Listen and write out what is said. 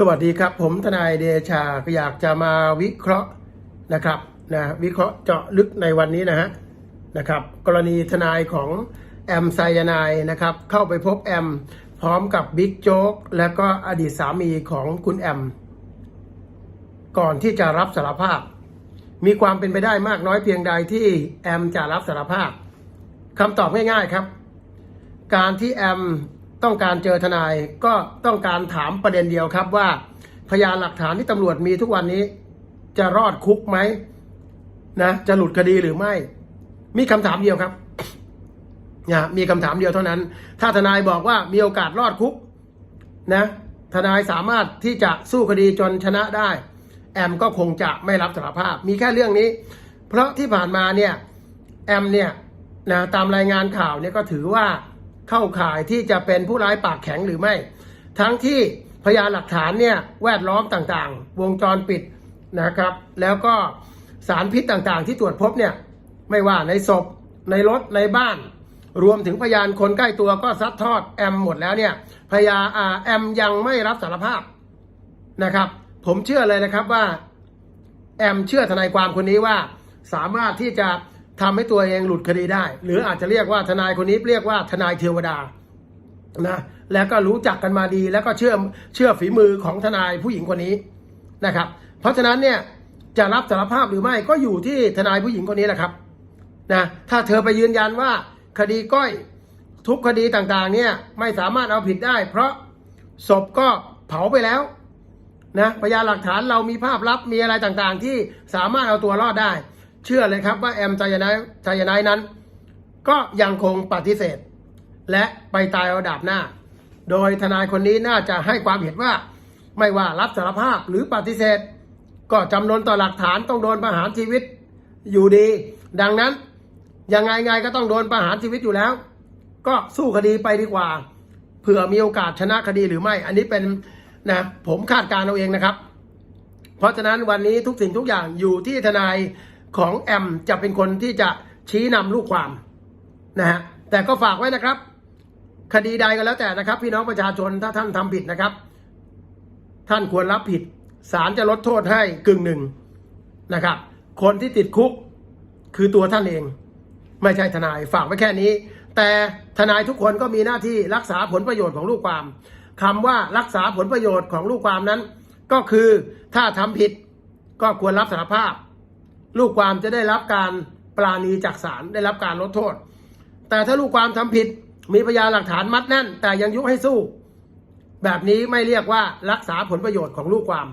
สวัสดีครับ ผมทนายเดชาอยากจะมาวิเคราะห์นะครับนะวิเคราะห์เจาะลึกในวันนี้นะฮะนะครับ กรณีทนายของแอมไซยานายนะครับ เข้าไปพบแอม พร้อมกับบิ๊กโจ๊กและก็อดีตสามีของคุณแอม ก่อนที่จะรับสารภาพ มีความเป็นไปได้มากน้อยเพียงใดที่แอมจะรับสารภาพคำตอบง่ายๆครับ การที่แอม ต้องการเจอทนายก็ต้องการถามประเด็นเดียวครับว่า พยานหลักฐานที่ตำรวจมีทุกวันนี้ จะรอดคุกไหมนะจะหลุดคดีหรือไม่ มีคำถามเดียวครับนะมีคำถามเดียวเท่านั้น ถ้าทนายบอกว่ามีโอกาสรอดคุกนะทนายสามารถที่จะสู้คดีจนชนะได้ แอมก็คงจะไม่รับสารภาพ มีแค่เรื่องนี้ เพราะที่ผ่านมาเนี่ยแอมเนี่ยนะตามรายงานข่าวเนี่ยก็ถือว่า เข้าข่ายที่จะเป็นผู้ร้ายปากแข็งหรือไม่ ทั้งที่พยานหลักฐานเนี่ยแวดล้อมต่างๆ วงจรปิดนะครับ แล้วก็สารพิษต่างๆ ที่ตรวจพบเนี่ยไม่ว่าในศพในรถในบ้าน รวมถึงพยานคนใกล้ตัวก็ซัดทอดแอมหมดแล้วเนี่ยพยาอาแอมยังไม่รับสารภาพนะครับ ผมเชื่อเลยนะครับว่า แอมเชื่อทนายความคนนี้ว่าสามารถที่จะ ทำให้ตัวเองหลุดคดีได้ หรืออาจจะเรียกว่าทนายคนนี้เรียกว่าทนายเทวดานะแล้วก็รู้จักกันมาดีแล้วก็เชื่อเชื่อฝีมือของทนายผู้หญิงคนนี้นะครับ เพราะฉะนั้นเนี่ยจะรับสารภาพหรือไม่ก็อยู่ที่ทนายผู้หญิงคนนี้แหละครับนะถ้าเธอไปยืนยันว่าคดีก้อยทุกคดีต่างๆเนี่ยไม่สามารถเอาผิดได้ เพราะศพก็เผาไปแล้วนะพยานหลักฐานเรามีภาพลับมีอะไรต่างๆ ที่สามารถเอาตัวรอดได้ เชื่อเลยครับว่าแอมไซยาไนด์ไซยาไนด์นั้น ก็ยังคงปฏิเสธ และไปตายเอาดาบหน้า โดยทนายคนนี้น่าจะให้ความเห็นว่า ไม่ว่ารับสารภาพหรือปฏิเสธ ก็จำนวนต่อหลักฐานต้องโดนประหารชีวิตอยู่ดี ดังนั้นยังไงไงก็ต้องโดนประหารชีวิตอยู่แล้ว ก็สู้คดีไปดีกว่าเผื่อมีโอกาสชนะคดีหรือไม่ อันนี้เป็นนะผมคาดการเอาเองนะครับ เพราะฉะนั้นวันนี้ทุกสิ่งทุกอย่างอยู่ที่ทนาย ของแอมจะเป็นคนที่จะชี้นำลูกความนะฮะแต่ก็ฝากไว้นะครับ คดีใดก็แล้วแต่นะครับ พี่น้องประชาชนถ้าท่านทำผิดนะครับ ท่านควรรับผิดศาลจะลดโทษให้กึ่งหนึ่งนะครับ คนที่ติดคุกคือตัวท่านเอง ไม่ใช่ทนายฝากไว้แค่นี้ แต่ทนายทุกคนก็มีหน้าที่รักษาผลประโยชน์ของลูกความคำว่ารักษาผลประโยชน์ของลูกความนั้น ก็คือถ้าทำผิดก็ควรรับสารภาพ ลูกความจะได้รับการปราณีจากศาลได้รับการลดโทษ แต่ถ้าลูกความทำผิดมีพยานหลักฐานมัดแน่น แต่ยังยุให้สู้ แบบนี้ไม่เรียกว่ารักษาผลประโยชน์ของลูกความ